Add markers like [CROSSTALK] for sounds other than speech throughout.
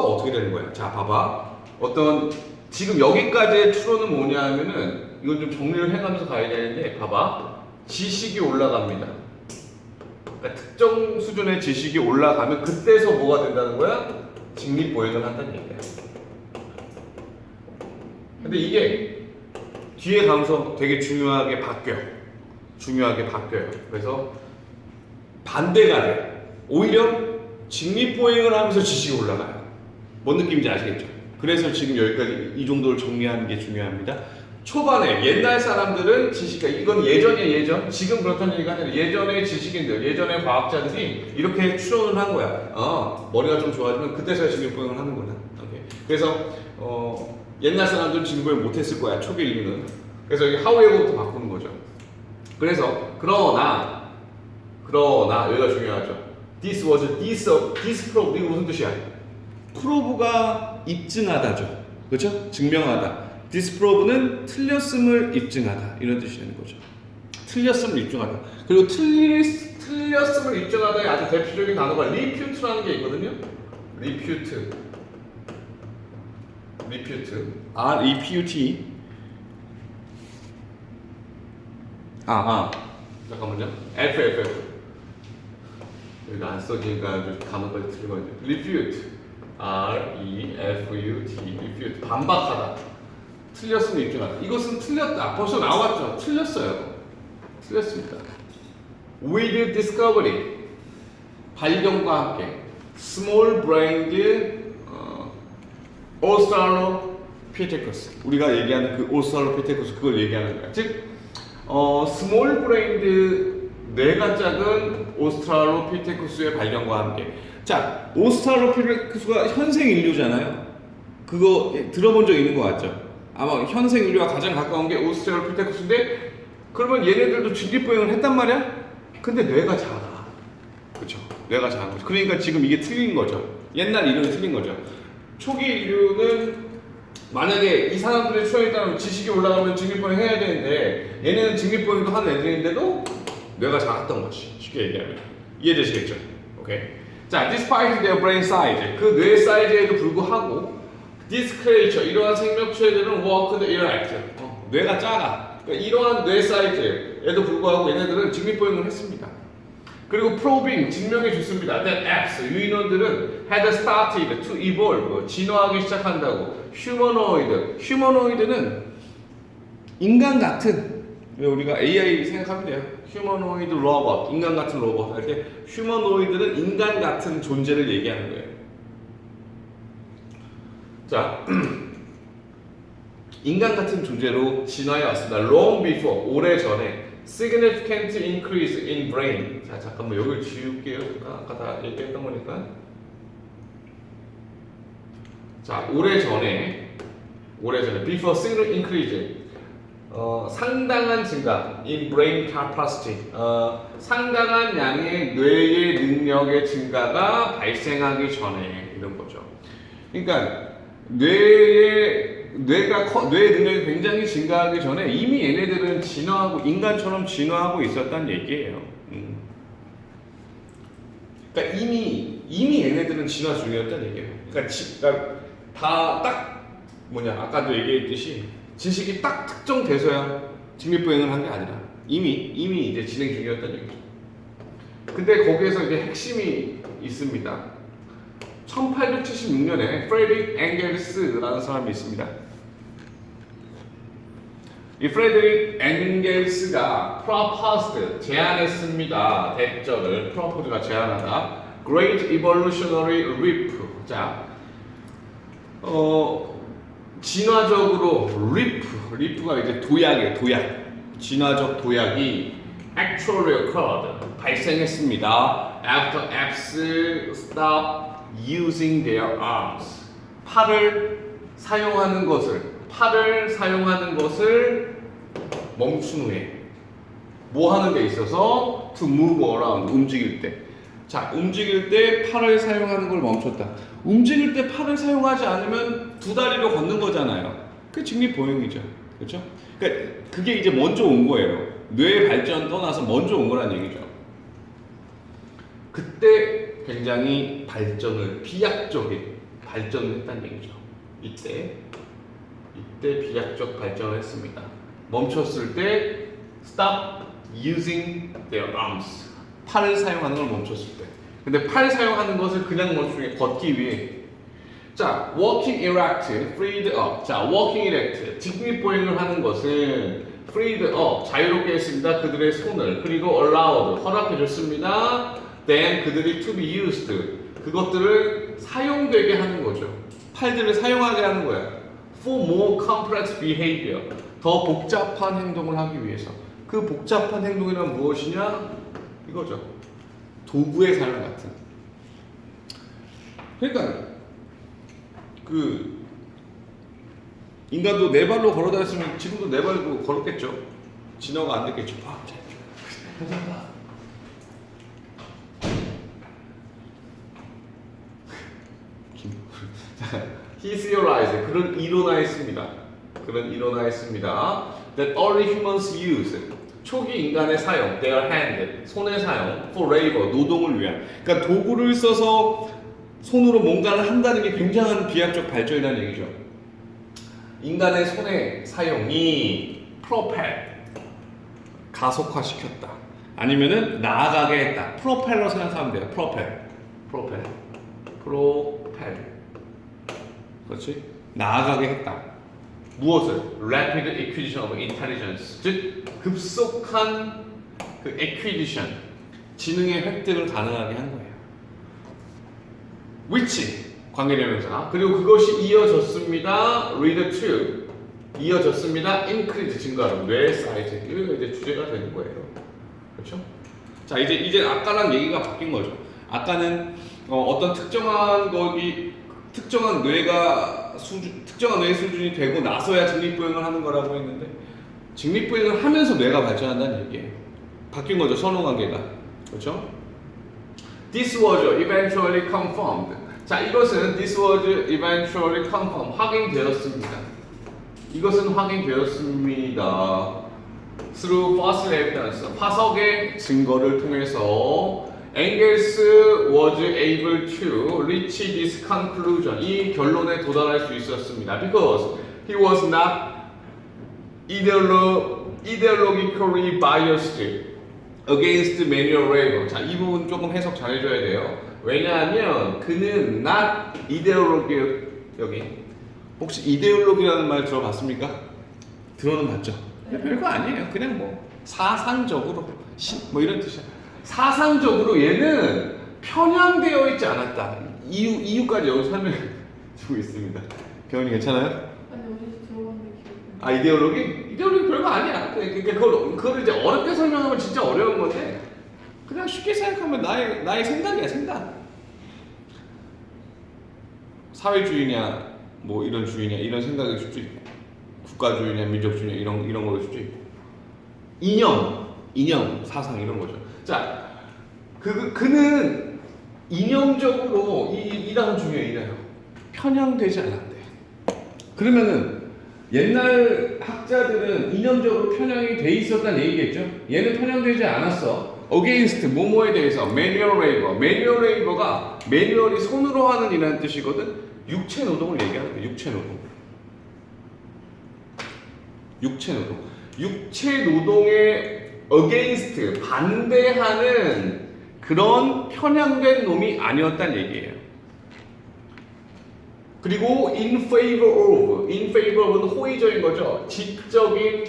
추로가 어떻게 되는 거야? 자, 봐봐. 어떤 지금 여기까지의 추로는 뭐냐 하면은 이건 좀 정리를 해가면서 가야 되는데 봐봐. 지식이 올라갑니다. 그러니까 특정 수준의 지식이 올라가면 그때서 뭐가 된다는 거야? 직립보행을 한다는 얘기야. 근데 이게 뒤에 가면서 되게 중요하게 바뀌어요. 중요하게 바뀌어요. 그래서 반대가 돼. 오히려 직립보행을 하면서 지식이 올라가요. 뭔 느낌인지 아시겠죠? 그래서 지금 여기까지 이 정도를 정리하는 게 중요합니다. 초반에 옛날 사람들은 지식, 이건 예전이야 예전. 지금 그렇다는 얘기가 아니라 예전의 지식인들, 예전의 과학자들이 이렇게 추론을 한 거야. 어, 머리가 좀 좋아지면 그때서야 직립보행을 하는구나. 오케이. 그래서 어, 옛날 사람들은 직립보행 못했을 거야 초기 인류는. 그래서 여기 하우에버부터 바꾸는 거죠. 그래서 그러나 그러나 여기가 중요하죠. This was this this prove 이거 무슨 뜻이야? 프로브가 입증하다죠. 그렇죠? 증명하다. disprove는 틀렸음을 입증하다 이런 뜻이 되는 거죠. 틀렸음을 입증하다. 그리고 틀리, 틀렸음을 입증하다의 아주 대표적인 단어가 refute라는 게 있거든요. refute, refute, R E P U T. 아, 아, 잠깐만요. F F F. 여기 안 써지니까 좀 단어까지 틀리거든요. refute, R E F U T, refute 반박하다. 틀렸음을 입증하다. 이것은 틀렸다. 벌써 나왔죠. 틀렸어요. 틀렸습니다. With discovery 발견과 함께 small brained 어, Australopithecus 우리가 얘기하는 그 Australopithecus 그걸 얘기하는 거야. 즉 어, small brained 뇌가 작은 오스트랄로피테쿠스의 발견과 함께 자 오스트랄로피테쿠스가 현생 인류잖아요. 그거 들어본 적 있는 거 같죠? 아마 현생 인류와 가장 가까운 게 오스트랄로피테쿠스인데 그러면 얘네들도 직립보행을 했단 말이야? 근데 뇌가 작아. 그렇죠. 뇌가 작은 거죠. 그러니까 지금 이게 틀린 거죠. 옛날 이론이 틀린 거죠. 초기 인류는 만약에 이 사람들의 추론에 따르면 지식이 올라가면 직립보행 해야 되는데 얘네는 직립보행도 하는 애들인데도 뇌가 작았던 것이 쉽게 얘기하면 이해되시겠죠? 오케이. 자, despite their brain size 그 뇌 사이즈에도 불구하고 this creature 이러한 생명체들은 worked interact 어, 뇌가 작아. 그러니까 이러한 뇌 사이즈에도 불구하고 얘네들은 직립보행을 했습니다. 그리고 probing 증명해 줬습니다. That apps 유인원들은 had started to evolve 진화하기 시작한다고. humanoid humanoid는 인간 같은 왜 우리가 AI 생각하면 돼요. 휴머노이드 로봇, 인간 같은 로봇 할 때 휴머노이드는 인간 같은 존재를 얘기하는 거예요. 자, [CLEARS THROAT] 인간 같은 존재로 진화해 왔습니다. Long before, 오래 전에 significant increase in brain. 자, 잠깐만 여기를 지울게요. 아까, 아까 다 얘기했던 거니까. 자, 오래 전에, 오래 전에 before significant increase. 어, 상당한 증가 in brain capacity 어, 상당한 양의 뇌의 능력의 증가가 발생하기 전에 이런 거죠. 그러니까 뇌의 뇌가 커, 뇌의 능력이 굉장히 증가하기 전에 이미 얘네들은 진화하고 인간처럼 진화하고 있었다는 얘기예요. 음. 그러니까 이미 이미 얘네들은 진화 중이었다는 얘기예요. 그러니까, 지, 그러니까 다 딱 뭐냐 아까도 얘기했듯이 지식이 딱 특정돼서야 직립보행을 한 게 아니라 이미 이미 이제 진행 중이었다는 얘기죠. 근데 거기에서 이제 핵심이 있습니다. 1876년에 프레드릭 앵겔스라는 사람이 있습니다. 이 프레드릭 앵겔스가 proposed 제안했습니다. 대절을 propose가 제안하다. Great Evolutionary Leap. 자, 어 진화적으로 리프, 리프가 이제 도약이에요, 도약. 진화적 도약이 actually occurred, 발생했습니다. After apes stop using their arms. 팔을 사용하는 것을, 팔을 사용하는 것을 멈춘 후에 뭐 하는 데 있어서 to move around, 움직일 때. 자, 움직일 때 팔을 사용하는 걸 멈췄다. 움직일 때 팔을 사용하지 않으면 두 다리로 걷는 거잖아요. 그 직립 보행이죠. 그렇죠? 그러니까 그게 이제 먼저 온 거예요. 뇌 발전 떠나서 먼저 온 거란 얘기죠. 그때 굉장히 발전을 비약적인 발전을 했다는 얘기죠. 이때 이때 비약적 발전을 했습니다. 멈췄을 때 stop using their arms. 팔을 사용하는 걸 멈췄을 때. 근데 팔 사용하는 것을 그냥 멈추는 게 걷기 위해. 자, walking erect, freed up. 자, walking erect, 직립보행을 하는 것은 freed up, 자유롭게 했습니다. 그들의 손을. 그리고 allowed, 허락해줬습니다. then 그들이 to be used, 그것들을 사용되게 하는 거죠. 팔들을 사용하게 하는 거야. for more complex behavior, 더 복잡한 행동을 하기 위해서. 그 복잡한 행동이란 무엇이냐? 이거죠. 도구의 사용 같은. 그러니까 그 인간도 네 발로 걸어 다녔으면 지금도 네 발로 걸었겠죠. 진화가 안 됐겠죠. 아, 잘. 김- 자, [LAUGHS] He theorized. 그런. 그런 일어나했습니다. That early humans use 초기 인간의 사용, their hand, 손의 사용, for labor, 노동을 위한. 그러니까 도구를 써서 손으로 뭔가를 한다는 게 굉장한 비약적 발전이라는 얘기죠. 인간의 손의 사용이 프로펠, 가속화시켰다. 아니면은 나아가게 했다. 프로펠러 생각하면 돼요. 프로펠, 프로펠, 프로펠. 그렇지? 나아가게 했다. 무엇을? Rapid acquisition of intelligence. 즉 급속한 그 acquisition, 지능의 획득을 가능하게 한 거예요. Which 관계대명사 그리고 그것이 이어졌습니다. read to 이어졌습니다. increase 증가로 뇌 사이즈 이거 이제 주제가 되는 거예요. 그렇죠? 자 이제 이제 아까랑 얘기가 바뀐 거죠. 아까는 어, 떤 특정한 거기 특정한 뇌가 수준 특정한 뇌 수준이 되고 나서야 직립보행을 하는 거라고 했는데 직립보행을 하면서 뇌가 발전한다는 얘기예요. 바뀐 거죠 선호 관계가 그렇죠? This was eventually confirmed. 자, 이것은 this was eventually confirmed. 확인되었습니다. 이것은 확인되었습니다. Through fossil evidence. 화석의 증거를 통해서 Engels was able to reach this conclusion. 이 결론에 도달할 수 있었습니다. Because he was not ideolo- ideologically biased against manual labor. 자, 이 부분 조금 해석 잘 해줘야 돼요. 왜냐하면 그는 not ideology 여기 혹시 이데올로기라는 말 들어봤습니까? 들어는 봤죠. 근데 별거 아니에요. 그냥 뭐 사상적으로 시, 뭐 이런 뜻이야. 사상적으로 얘는 편향되어 있지 않았다. 이유 이유까지 여기 설명해 주고 있습니다. 경훈이 괜찮아요? 아니 어디서 들어봤는데 기억이 안 나. 아 이데올로기? 이데올로기 별거 아니야. 그러니까 그걸 그걸 이제 어렵게 설명하면 진짜 어려운 건데 그냥 쉽게 생각하면 나의 나의 생각이야 생각. 사회주의냐 뭐 이런 주의냐 이런 생각일 수도 있고 국가주의냐 민족주의냐 이런 이런 거일 수도 있고 이념 이념 사상 이런 거죠. 자, 그 그는 이념적으로 이 이단은 중요해 이래요. 편향되지 않았대. 그러면은 옛날 학자들은 이념적으로 편향이 돼 있었다는 얘기겠죠? 얘는 편향되지 않았어. against 뭐뭐에 대해서 manual labor. manual labor가 매뉴얼이 손으로 하는 일이라는 뜻이거든. 육체 노동을 얘기하는 거야. 육체 노동. 육체 노동. 육체 노동에 against 반대하는 그런 편향된 놈이 아니었다는 얘기예요. 그리고 in favor of, in favor of는 호의적인 거죠. 지적인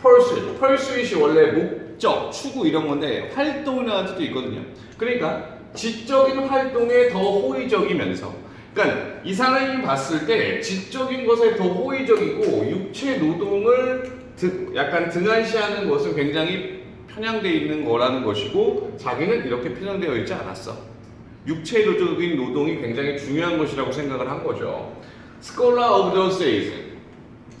pursuit, pursuit이 원래 목적, 추구 이런 건데 활동이라는 뜻도 있거든요. 그러니까 지적인 활동에 더 호의적이면서, 그러니까 이 사람이 봤을 때 지적인 것에 더 호의적이고 육체 노동을 드- 약간 등한시하는 것은 굉장히 편향되어 있는 거라는 것이고 자기는 이렇게 편향되어 있지 않았어. 육체적인 노동이 굉장히 중요한 것이라고 생각을 한 거죠. Scholar of those days.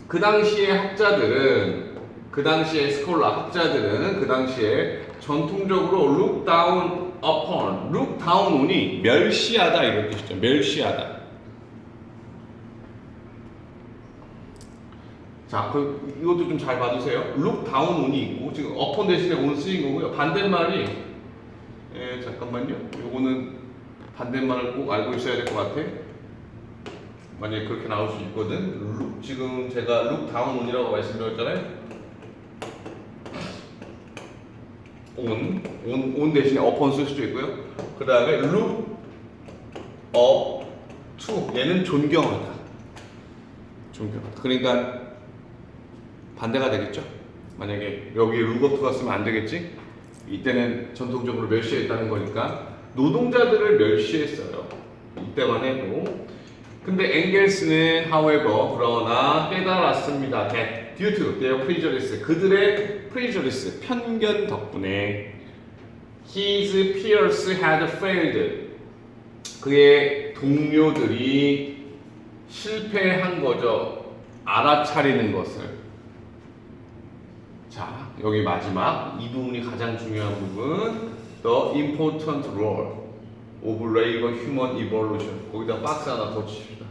그 당시의 학자들은 그 당시의 스콜라 학자들은 그 당시에 전통적으로 look down upon, look down on이 멸시하다 이런 뜻이죠. 멸시하다. 자, 그 이것도 좀 잘 봐주세요. look down on이 있고 지금 upon 대신에 on 쓰인 거고요. 반대말이 예, 잠깐만요. 요거는 반대말을 꼭 알고 있어야 될 것 같아. 만약에 그렇게 나올 수 있거든. 룩, 지금 제가 룩 다운 온이라고 말씀드렸잖아요. 온, 온, 온 대신에 upon 쓸 수도 있고요. 그 다음에 look up to 얘는 존경하다. 존경하다. 그러니까 반대가 되겠죠. 만약에 여기 look up to가 쓰면 안 되겠지. 이때는 전통적으로 멸시했다는 거니까 노동자들을 멸시했어요. 이때만 해도. 근데 엥겔스는 however 그러나 깨달았습니다. that due to their prejudice 그들의 prejudice 편견 덕분에 his peers had failed 그의 동료들이 실패한 거죠. 알아차리는 것을. 자, 여기 마지막 이 부분이 가장 중요한 부분. The important role of labor human evolution. 거기다 박스 하나 더 칩시다.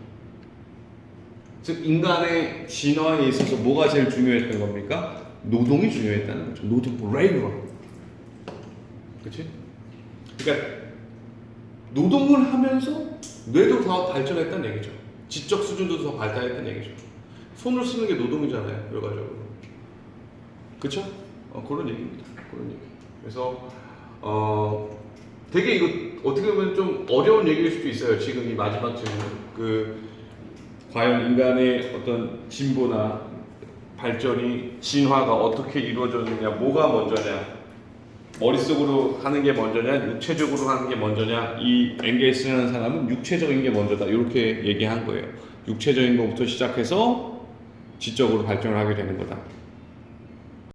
즉 인간의 진화에 있어서 뭐가 제일 중요했던 겁니까? 노동이 중요했다는 거죠. 노동, labor. 그렇지? 그러니까 노동을 하면서 뇌도 더 발전했다는 얘기죠. 지적 수준도 더 발달했다는 얘기죠. 손을 쓰는 게 노동이잖아요, 결과적으로. 그쵸? 어, 그런 얘기입니다. 그런 얘기. 그래서, 어, 되게 이거 어떻게 보면 좀 어려운 얘기일 수도 있어요. 지금 이 마지막 질문. 그, 과연 인간의 어떤 진보나 발전이, 진화가 어떻게 이루어졌느냐, 뭐가 먼저냐, 머릿속으로 하는 게 먼저냐, 육체적으로 하는 게 먼저냐, 이 엥겔스라는 사람은 육체적인 게 먼저다. 이렇게 얘기한 거예요. 육체적인 것부터 시작해서 지적으로 발전을 하게 되는 거다.